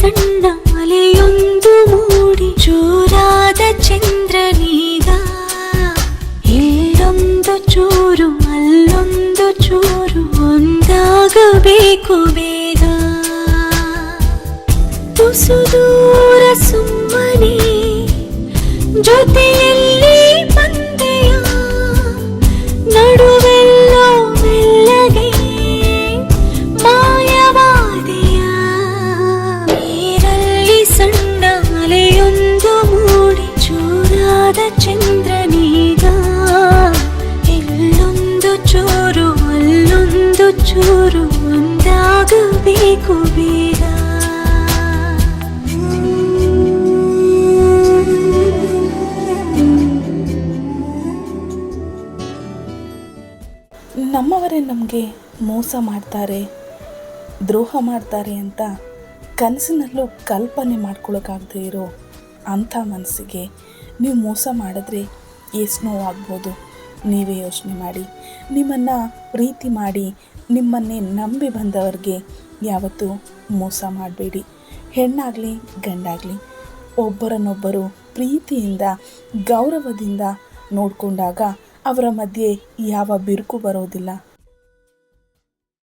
ಸಣ್ಣ ಅಲೆಯೊಂದು ಮೂಡಿ ಜೋರಾದ ಚಂದ್ರನೀಗ ಇಲ್ಲೊಂದು ಚೂರು ಅಲ್ಲೊಂದು ಚೂರು ಒಂದಾಗಬೇಕು ಬೇಗ ತುಸು ದೂರ ಸುಮ್ಮನೆ ಜೊತೆಯಲ್ಲಿ ಚಂದ್ರನೀಗ ಇಲ್ಲೊಂದು ಚೂರು, ಅಲ್ಲೊಂದು ಚೂರು ಒಂದಾಗಬೇಕು ಬೇಗ. ನಮ್ಮವರೇ ನಮಗೆ ಮೋಸ ಮಾಡ್ತಾರೆ, ದ್ರೋಹ ಮಾಡ್ತಾರೆ ಅಂತ ಕನಸಿನಲ್ಲೂ ಕಲ್ಪನೆ ಮಾಡ್ಕೊಳ್ಳೋಕ್ಕಾಗದೇ ಇರೋ ಅಂಥ ಮನಸ್ಸಿಗೆ ನೀವು ಮೋಸ ಮಾಡಿದ್ರೆ ಎಷ್ಟು ನೋವಾಗ್ಬೋದು. ನೀವೇ ಯೋಚನೆ ಮಾಡಿ. ನಿಮ್ಮನ್ನು ಪ್ರೀತಿ ಮಾಡಿ, ನಿಮ್ಮನ್ನೇ ನಂಬಿ ಬಂದವ್ರಿಗೆ ಯಾವತ್ತೂ ಮೋಸ ಮಾಡಬೇಡಿ. ಹೆಣ್ಣಾಗಲಿ, ಗಂಡಾಗಲಿ, ಒಬ್ಬರನ್ನೊಬ್ಬರು ಪ್ರೀತಿಯಿಂದ, ಗೌರವದಿಂದ ನೋಡಿಕೊಂಡಾಗ ಅವರ ಮಧ್ಯೆ ಯಾವ ಬಿರುಕು ಬರೋದಿಲ್ಲ.